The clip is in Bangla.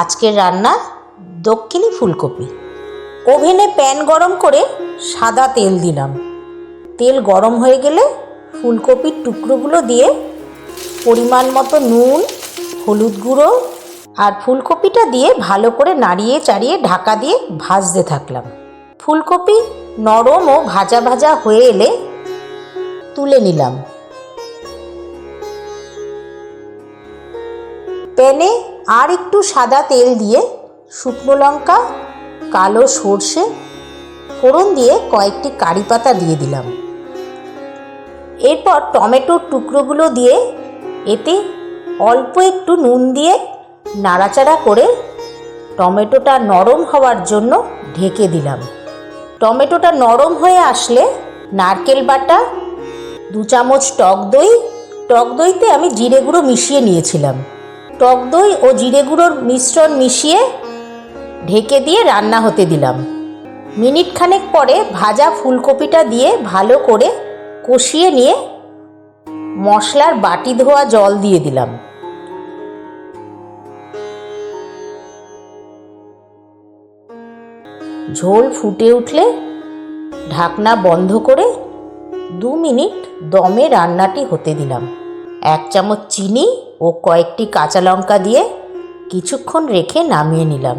আজকের রান্না দক্ষিণী ফুলকপি। ওভেনে প্যান গরম করে সাদা তেল দিলাম। তেল গরম হয়ে গেলে ফুলকপির টুকরোগুলো দিয়ে পরিমাণ মতো নুন, হলুদ গুঁড়ো আর ফুলকপিটা দিয়ে ভালো করে নাড়িয়ে চাড়িয়ে ঢাকা দিয়ে ভাজতে থাকলাম। ফুলকপি নরম ও ভাজা ভাজা হয়ে এলে তুলে নিলাম। প্যানে আর একটু সাদা তেল দিয়ে শুকনো লঙ্কা, কালো সর্ষে, ফোড়ন দিয়ে কয়েকটি কারি পাতা দিয়ে দিলাম। এরপর টমেটোর টুকরোগুলো দিয়ে এতে অল্প একটু নুন দিয়ে নাড়াচাড়া করে টমেটোটা নরম হওয়ার জন্য ঢেকে দিলাম। টমেটোটা নরম হয়ে আসলে নারকেল বাটা, দু চামচ টক দই, টক দইতে আমি জিরে গুঁড়ো মিশিয়ে নিয়েছিলাম। টক দই ও জিরে গুঁড়োর মিশ্রণ মিশিয়ে ঢেকে দিয়ে রান্না হতে দিলাম। মিনিট খানেক পরে ভাজা ফুলকপিটা দিয়ে ভালো করে কষিয়ে নিয়ে মশলার বাটি ধোয়া জল দিয়ে দিলাম। ঝোল ফুটে উঠলে ঢাকনা বন্ধ করে দু মিনিট দমে রান্নাটি হতে দিলাম। এক চামচ চিনি ও কয়েকটি কাঁচা লঙ্কা দিয়ে কিছুক্ষণ রেখে নামিয়ে নিলাম।